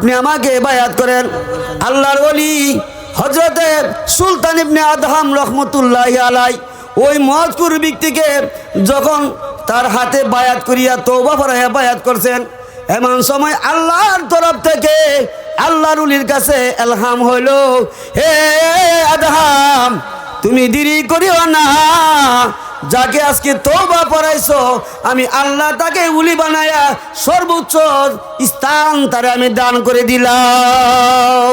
আপনি আমাকে বায়াত করেন। আল্লাহর ওলি হজরতে সুলতান ইবনে আদহাম রহমতুল্লাহ আলাই ওই মজকুর ব্যক্তিকে যখন তার হাতে বায়াত করিয়া তৌবা ফরাইয়া বায়াত করছেন, এমন সময় আল্লাহর তরফ থেকে আল্লাহর উলির কাছে এলহাম হইল, হে আদহাম তুমি দেরি করিও না। যাকে আজকে তোবা পড়াইছো, আমি আল্লাহ তাকে উলি বানায়া সর্বোচ্চ স্থান তারে আমি দান করে দিলাম।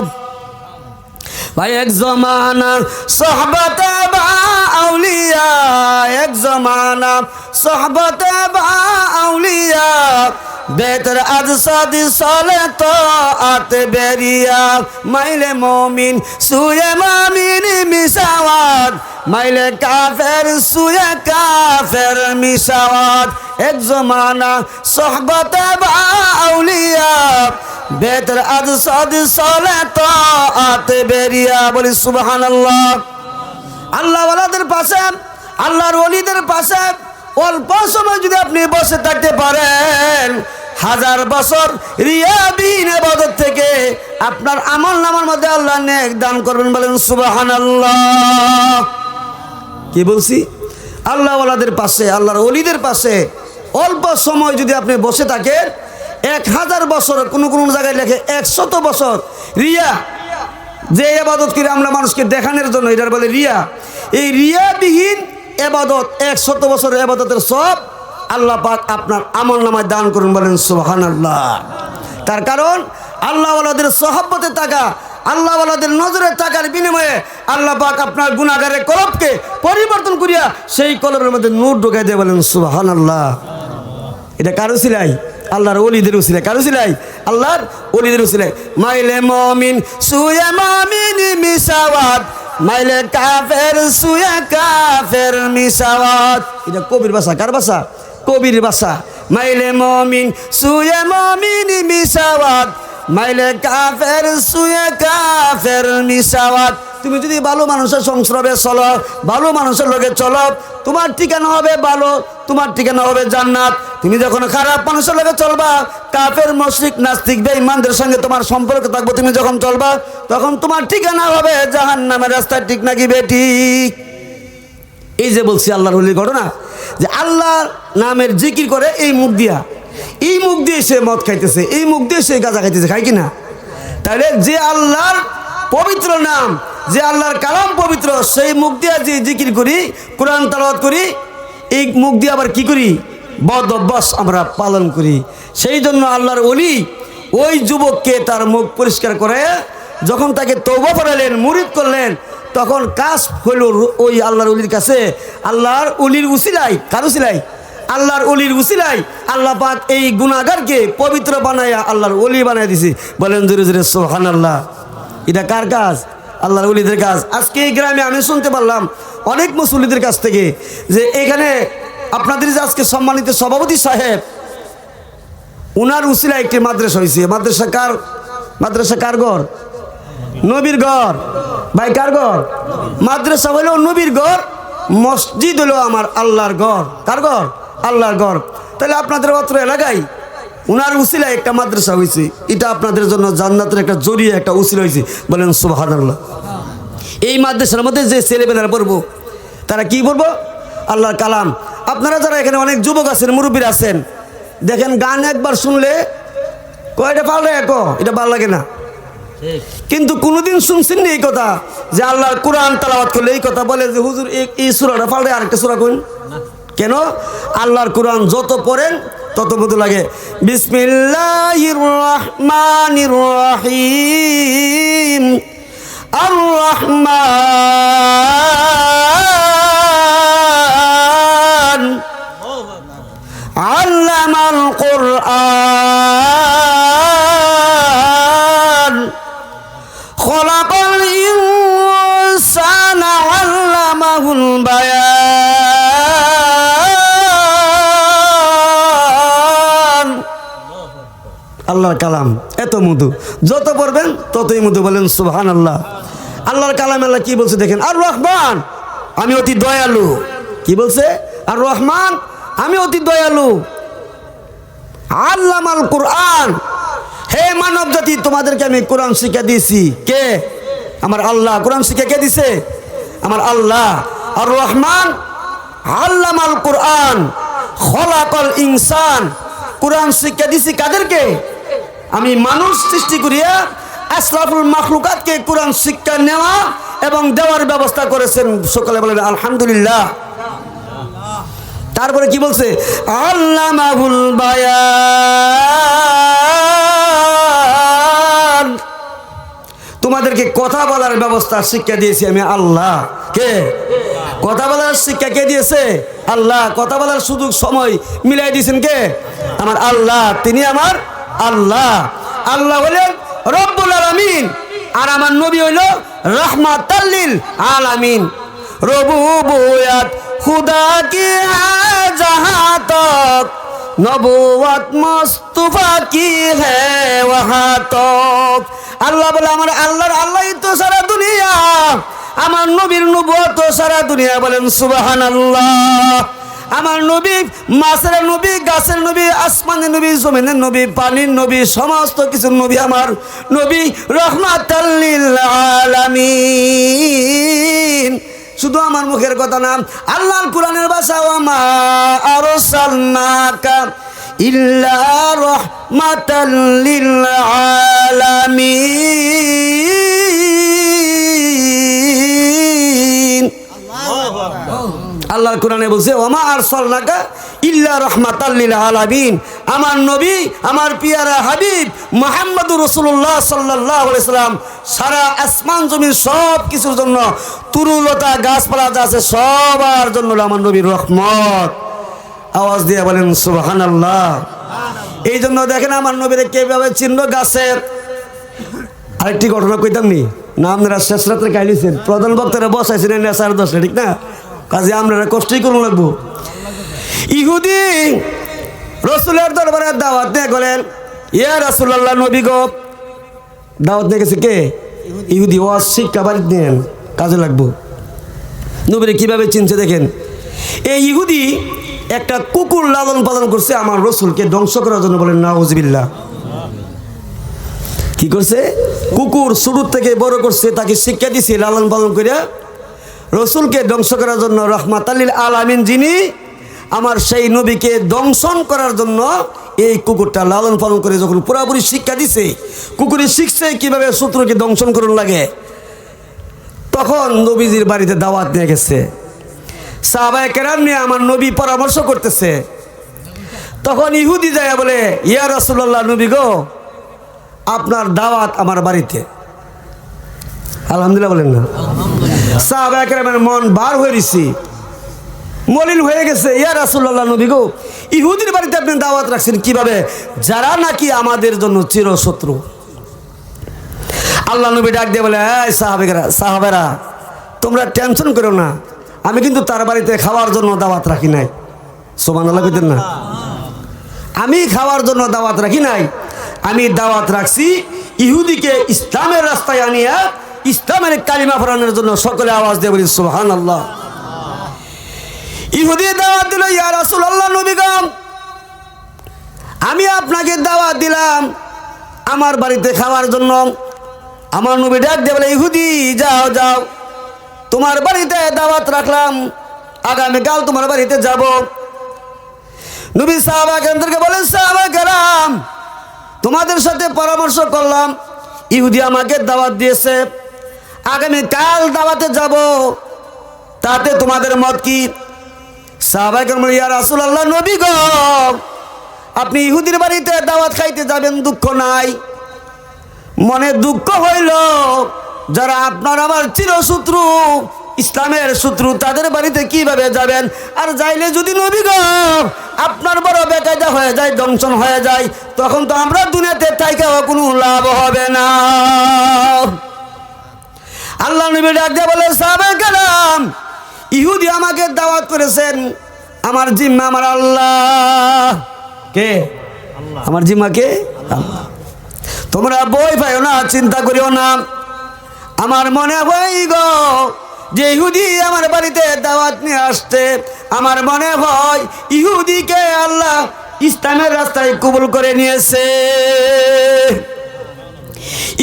ভাই, এক জমানা সহবত আউলিয়া, এক জমানা সহবত বা আউলিয়া বেতর আজ সাদি সালে তো আতে বেরিয়া। মাইলে মমিন, সুয়ে মামিন মিসাওয়াত মাইলে কাফের, সুয়ে কাফের মিসাওয়াত এক জমানা সহবত বা আউলিয়া বেতর আজ সাদি সালে তো আতে বেরিয়া। বলি সুবহান আল্লাহ আল্লাহ পাশে, আল্লাহর অলিদের পাশে, অল্প সময় যদি আপনি বসে থাকতে পারেন, হাজার বছর রিয়াবিন এবাদত থেকে আপনার আমল নামার মধ্যে আল্লাহ নেক দান করবেন বলেন সুবাহান আল্লাহ কি বলছি? আল্লাহ ওয়ালাদের পাশে, আল্লাহর অলিদের পাশে অল্প সময় যদি আপনি বসে থাকেন, এক হাজার বছর কোনো কোনো জায়গায় লেখে, একশত বছর রিয়া যে এবাদত করে আমরা মানুষকে দেখানোর জন্য, এটার বলে রিয়া। এই রিয়াবিহীন এবাদত, একশত বছরের এবাদতের সব আল্লাহ পাক আপনার আমল নামায় দান করুন বলেন সুহান আল্লাহ তার কারণ, আল্লাহওয়ালাদের সহব্বতে থাকা, আল্লাহওয়ালাদের নজরে থাকার বিনিময়ে আল্লাহ পাক আপনার গুণাগারের কলবকে পরিবর্তন করিয়া সেই কলবের মধ্যে নূর ঢুকাই দিয়ে বলেন সুহান আল্লাহ এটা কারও সিলাই আল্লাহর অলিদের উসিলে কারও উসিলাই আল্লাহর অলিদের উসিলে মাইলে মমিন, সুয়ে মমিন মিসাওয়াত মাইলে কাফের, সুয়ে কাফের মিসাওয়াত এটা কবির ভাষা, কার ভাষা? কবির ভাষা। মাইলে মমিন, সুয়ে মমিন মিসাওয়াত মাইলে কাফের সুয়ে কাফের মিসাওয়াত তুমি যদি ভালো মানুষের সংস্রবে চলো ভালো মানুষের লোকে চলো, তোমার ঠিকানা হবে ভালো তোমার ঠিকানা হবে জান্নাত। তুমি যখন খারাপ মানুষের লোকে চলবা, কাফের, মশরিক, নাস্তিক, বেঈমানদের সঙ্গে তোমার সম্পর্ক থাকব, তুমি যখন চলবা, তখন তোমার ঠিকানা হবে জাহান নামের রাস্তায়, ঠিক নাকি বেটি? এই যে বলছি আল্লাহর হলির ঘটনা, যে আল্লাহর নামের জিকির করে এই মুখ দিয়া এই মুখ দিয়ে সে মদ খাইতেছে, এই মুখ দিয়ে সে গাঁজা খাইতেছে খাই কিনা? তাহলে যে আল্লাহর পবিত্র নাম, যে আল্লাহর কালাম পবিত্র, সেই মুখ দিয়া যে জিকির করি, কোরআন তালাওয়াত করি, এই মুখ দিয়ে আবার কি করি? বদ অভ্যাস আমরা পালন করি। সেই জন্য আল্লাহর অলি ওই যুবককে তার মুখ পরিষ্কার করে, যখন তাকে তৌবা করালেন, মুরিদ করলেন, তখন কাজ হইল ওই আল্লাহর উলির কাছে। আল্লাহর অলির উসিলাই কার উসিলাই আল্লাহর অলির উসিলাই আল্লাহ পাক এই গুণাগারকে পবিত্র বানাইয়া আল্লাহর অলি বানাই দিছি। বলেন জোরে জোরে সোহান আল্লাহ এটা কার কাজ? আল্লাহর অলিদের কাজ। আজকে এই গ্রামে আমি শুনতে পারলাম অনেক মুসল্লিদের কাছ থেকে যে এখানে আপনাদের যে আজকে সম্মানিত সভাপতি সাহেব, উনার উসিলা একটি মাদ্রাসা হয়েছে মাদ্রাসা কার? মাদ্রাসা কার ঘর? নবীর ঘর। ভাই, কার ঘর? মাদ্রাসা হইল নবীর ঘর, মসজিদ হলো আমার আল্লাহর ঘর। কার ঘর? আল্লাহর ঘর। তাহলে আপনাদের অত্র এলাকায় উনার উসিলা একটা মাদ্রাসা হয়েছে এটা আপনাদের জন্য জান্নাতের একটা জরিয়ে একটা উসিলা হয়েছে বলেন সুবাহান আল্লাহ এই মাদ্রাসার মধ্যে যে ছেলেমেয়েরা পড়ব তারা কি পড়ব? আল্লাহর কালাম। আপনারা যারা এখানে অনেক যুবক আছেন মুরব্বীর আছেন দেখেন গান একবার শুনলে কয়টা পাল্টা এক? এটা ভালো লাগে না। কিন্তু কোনোদিন শুনছেন না এই কথা? যে আল্লাহর কোরআন তালাবাদ করলে এই কথা বলে যে হুজুর এই- সুরাটা পাল্টে আরেকটা সুরা কোন কেন? আল্লাহর কোরআন যত পড়েন তত মতো লাগে। বিসমিল্লাহির রহমানির রহিম। আল্লাহর কালাম, এত মধু। যত পড়বেন, ততই মধু বলেন সুহান আল্লাহ আল্লাহর কালাম আল্লাহ কি বলছে দেখেন আর রহমান আমি অতি দয়ালু। কি বলছে? আর রহমান আমি অতি দয়ালু। আল্লামাল কোরআন, হে মানব জাতি তোমাদেরকে আমি কোরআন শিক্ষা দিয়েছি। কে? আমার আল্লাহ। কোরআন শিক্ষা কে দিছে? আমার আল্লাহ। আর রহমান আল্লামাল কোরআন, খলাকল ইনসান। কোরআন শিক্ষা দিছি কাদেরকে? আমি মানুষ সৃষ্টি করিয়া আশরাফুল মাখলুকাতকে কোরআন শিক্ষা নেওয়া এবং দেওয়ার ব্যবস্থা করেছেন। সকালে বলেন, আলহামদুলিল্লাহ। তারপরে কি বলছে? আল্লামাহুল বায়ান। তোমাদেরকে কথা বলার ব্যবস্থা শিক্ষা দিয়েছি আমি, আল্লাহ। কে? কথা বলার শিক্ষা কে দিয়েছে? আল্লাহ। কথা বলার সুযোগ, সময় মিলাই দিয়েছেন কে? আমার আল্লাহ। তিনি আমার আল্লাহ। আল্লাহ হলেন রব্বুল আলামিন। আর আমার নবী হইল রহমাতাল্লিল আলামিন। রবুবুয়াত খুদা কি হ্যাঁ জাহাঁ তক নবুয়াত মুস্তাফা কি হ্যাঁ ওয়াহা তক আল্লাহ বলে, আমার আল্লাহর আল্লাহই তো সারা দুনিয়া। আমার নবীর নবুয়াত তো সারা দুনিয়া। বলেন, সুবহানাল্লাহ। আমার নবী, মাছের নবী, গাছের নবী, আসমানের নবী, জমিনের নবী, পানির নবী, সমস্ত কিছু নবী আমার নবী। রহমাতাল্লিল আলামিন। শুধু আমার মুখের কথা না, আল্লাহর কোরআনের ভাষা আমা আরও সালনাকা ইল্লা রহমাতাল লিল আলামিন। আল্লাহর কোরআনে বলছে, ওমা আর সল্লাকা ইল্লা রহমাতাল্লিল আলামিন। আমার নবী, আমার পিয়ারা হাবিব মোহাম্মদুর রসুল্লাহ সাল্লাহ সাল্লাম সারা আসমান জমির সব কিছুর জন্য তুরুলতা, গাছপালা যা আছে সবার জন্য আমার নবীর রহমত। আওয়াজ দিয়ে বলেন সুবহান আল্লাহ এই জন্য দেখেন আমার নবীরে কীভাবে চিহ্ন গাছের। আরেকটি ঘটনা কইতাম নি না শেষ রাত্রে খাইলিছেন প্রধান বক্তারা বসাইছিলেন না সাড়ে দশটা ঠিক না? কাজে আমরা কষ্টই করুন লাগবো। ইহুদি রসুলের দরবারে দাওয়াত নিয়ে গেলেন, ইয়া রাসুল্লাহ নবী গো। দাওয়াত নিয়ে গেছে কে? ইহুদি ওয়াজ, শিক্ষা, বাড়িতে নেন, কাজে লাগবো। নবীরে কীভাবে চিনছে দেখেন? এই ইহুদি একটা কুকুর লালন পালন করছে আমার রসুলকে ধ্বংস করার জন্য বলেন না নাউজবিল্লাহ। কি করছে? কুকুর শুরুর থেকে বড় করছে, তাকে শিক্ষা দিছে, লালন পালন করে রসুলকে ধ্বংস করার জন্য রহমাত আলীল আলামিন যিনি, আমার সেই নবীকে দংশন করার জন্য এই কুকুরটা লালন পালন করে যখন পুরাপুরি শিক্ষা দিছে, কুকুরে শিখছে কীভাবে শত্রুকে দংশন করুন লাগে। তখন নবীজির বাড়িতে দাওয়াত নিয়ে গেছে। সাহাবায় কেরাম নিয়ে আমার নবী পরামর্শ করতেছে। তখন ইহুদি যায় বলে, ইয়া রসুল্লাহ নবী গো, আপনার দাওয়াত আমার বাড়িতে। আলহামদুলিল্লাহ বলেন না। সাহাবা একরামের মন বার হয়ে দিছি মলিন হয়ে গেছে, ইয়া রাসুল্লাহ নবী গো, ইহুদির বাড়িতে আপনি দাওয়াত রাখছেন কীভাবে? যারা নাকি আমাদের জন্য চিরশত্রু। আল্লাহ নবী ডাক দিয়ে বলে, এই সাহাবেরা সাহাবেরা, তোমরা টেনশন করো না। আমি কিন্তু তার বাড়িতে খাওয়ার জন্য দাওয়াত রাখি নাই। সোমান আল্লাহ কইতেন না। আমি খাওয়ার জন্য দাওয়াত রাখি নাই। আমি দাওয়াত রাখছি ইহুদিকে ইসলামের রাস্তায় আনিয়া ইসলামের কালিমা ফরানোর জন্য সকলে আওয়াজ দিয়ে বলি সুহান আল্লাহ ইহুদি দাওয়াত দিল, ইয়া রাসুল আল্লাহ নবীগম আমি আপনাকে দাওয়াত দিলাম আমার বাড়িতে খাওয়ার জন্য। আমার নবী ডাক দিয়ে বলে, ইহুদি, যাও যাও। তোমার বাড়িতে দাওয়াত রাখলাম। আগামীকাল তোমার বাড়িতে যাব। নবী সাহাবা কেন্দ্রকে বলেন, সাহাবা কেরাম, তোমাদের সাথে পরামর্শ করলাম। ইহুদি আমাকে দাওয়াত দিয়েছে। আগামী কাল দাওয়াতে যাব। তাতে তোমাদের মত কি? আপনি ইহুদির বাড়িতে দাওয়াত খাইতে যাবেন, দুঃখ নাই। মনে দুঃখ হইল যারা আপনার আমার চিরশত্রু, ইসলামের শত্রু, তাদের বাড়িতে কীভাবে যাবেন? আর যাইলে যদি নবী গো, আপনার বড় বেকায়দা হয়ে যায়, দংশন হয়ে যায়, তখন তো আমরা দুনিয়াতে থাইকেও কোনো লাভ হবে না। আল্লাহ নবী ডাক দিয়ে বলে সাহাবে গেলাম ইহুদি আমাকে দাওয়াত করেছেন। আমার জিম্মা আমার আল্লাহ। কে? আমার জিম্মা কে? আল্লাহ। তোমরা বই পাইও না চিন্তা করিও না। আমার মনে হয় গো যে ইহুদি আমার বাড়িতে দাওয়াত নিয়ে আসতে আমার মনে হয় ইহুদিকে আল্লাহ ইসলামের রাস্তায় কবুল করে নিয়েছে।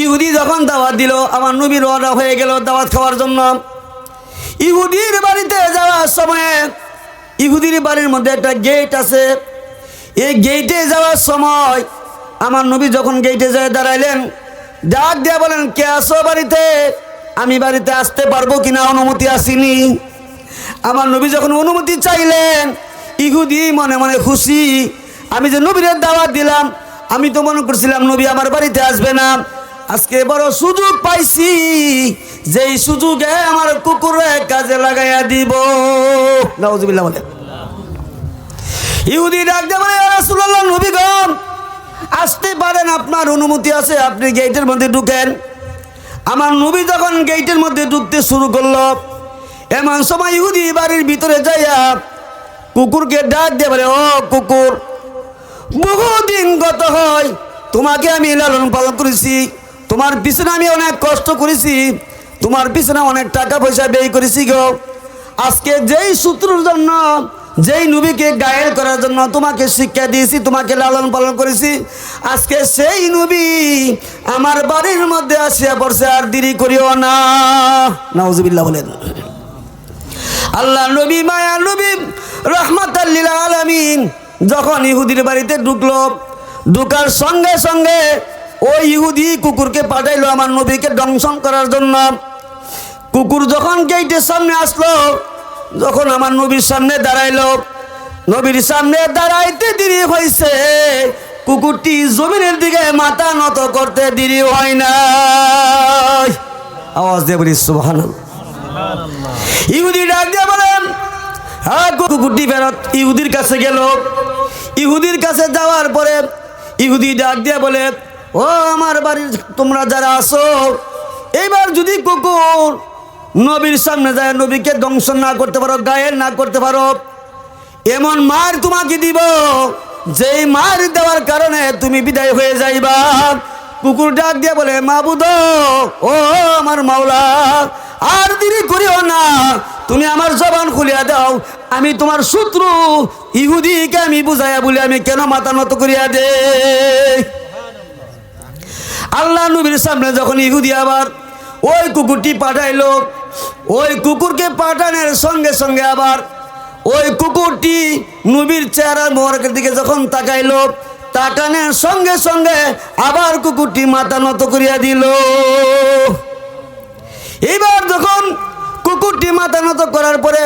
ইহুদি যখন দাওয়াত দিল, আমার নবী রওনা হয়ে গেল দাওয়াত খাওয়ার জন্য। ইহুদির বাড়িতে যাওয়ার সময় ইহুদির বাড়ির মধ্যে একটা গেট আছে। এই গেটে যাওয়ার সময় আমার নবী যখন গেটে যায় দাঁড়াইলেন, ডাক দিয়া বলেন, কে আসো বাড়িতে? আমি বাড়িতে আসতে পারব কিনা? অনুমতি আসিনি। আমার নবী যখন অনুমতি চাইলেন, ইহুদি মনে মনে খুশি। আমি যে নবীর দাওয়াত দিলাম, আমি তো মনে করছিলাম, নবী আমার বাড়িতে আসবে না। আজকে বড় সুযোগ পাইছি, যেই সুযোগে আমার কুকুরে কাজে লাগাইয়া দিব। নাউজুবিল্লাহ বলে ইহুদি ডাক দিয়ে বলে রাসূলুল্লাহ, নবীগণ, আসতে পারেন, আপনার অনুমতি আছে, আপনি গেটের মধ্যে ঢুকেন। আমার নবী যখন গেটের মধ্যে ঢুকতে শুরু করল, এমন সময় ইহুদি বাড়ির ভিতরে যাইয়া কুকুরকে ডাক দিয়ে বলে, ও কুকুর, বহুদিন গত হয়, তোমাকে আমি লালন পালন করেছি। তোমার পিছনে আমি অনেক কষ্ট করেছি, তোমার পিছনে অনেক টাকা পয়সা ব্যয় করেছি গো। আজকে যেই সূত্রের জন্য, যেই নবীকে গায়েল করার জন্য তোমাকে শিক্ষা দিয়েছি, তোমাকে লালন পালন করেছি, আজকে সেই নবী আমার বাড়ির মধ্যে আসিয়া পড়ছে, আর দেরি করিও না। বলেন। আল্লাহ নবী, মায়া নবী রহমত আলামিন যখন ইহুদির বাড়িতে ঢুকলো, ঢুকার সঙ্গে সঙ্গে ওই ইহুদি, কুকুরকে পাঠাইলো আমার নবীকে দংশন করার জন্য। কুকুর যখন গেটের সামনে আসলো, যখন আমার নবীর সামনে দাঁড়াইলো, নবীর সামনে দাঁড়াইতে দেরি হয়েছে কুকুরটি জমিনের দিকে মাথা নত করতে দেরি হয় না আওয়াজ দিয়ে বলি, সুবহানাল্লাহ। ইহুদি ডাক দিয়ে বলেন হ্যাঁ কুকুরটি ফেরত ইহুদির কাছে গেল। ইহুদির কাছে যাওয়ার পরে ইহুদি ডাক দিয়ে বলে ও আমার বাড়ির তোমরা যারা আসো এইবার যদি কুকুর নবীর সামনে যায়, নবীকে দংশন না করতে পারো, গায়ের না করতে পারো, এমন মার তোমাকে দিব, যেই মার দেওয়ার কারণে তুমি বিদায় হয়ে যাইবা। কুকুর ডাক দিয়ে বলে, মাবুদ, ও আমার মাওলা, আর দেরি করিও না, তুমি আমার জবান খুলিয়া দাও, আমি তোমার শত্রু, ইহুদিকে আমি বুঝাইয়া বলি, আমি কেন মাথা নত করিয়া দে আল্লাহ নবীর সামনে যখন ইহুদি আবার ওই কুকুরটি পাঠাইলো, ওই কুকুরকে পাঠানোর সঙ্গে সঙ্গে আবার ওই কুকুরটি নবীর চেহারা মোবারকের দিকে যখন তাকাইলো, তাকানোর সঙ্গে সঙ্গে আবার কুকুরটি মাথা নত করিয়া দিল। এবার যখন কুকুরটি মাথা নত করার পরে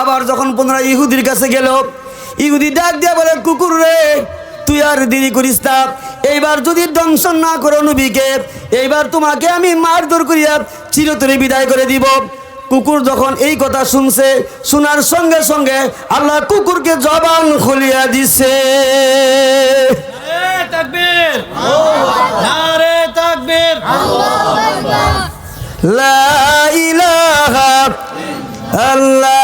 আবার যখন পুনরায় ইহুদির কাছে গেল, ইহুদি ডাক দিয়া বলে, কুকুর রে তুই আর দেরি করিস না। এইবার যদি দংশন না করো নবীকে এইবার তোমাকে আমি মারধর করিয়া চিরতরে বিদায় করে দিব। কুকুর যখন এই কথা শুনছে শোনার সঙ্গে সঙ্গে আল্লাহ কুকুরকে জবান খুলিয়া দিছে। আল্লাহ।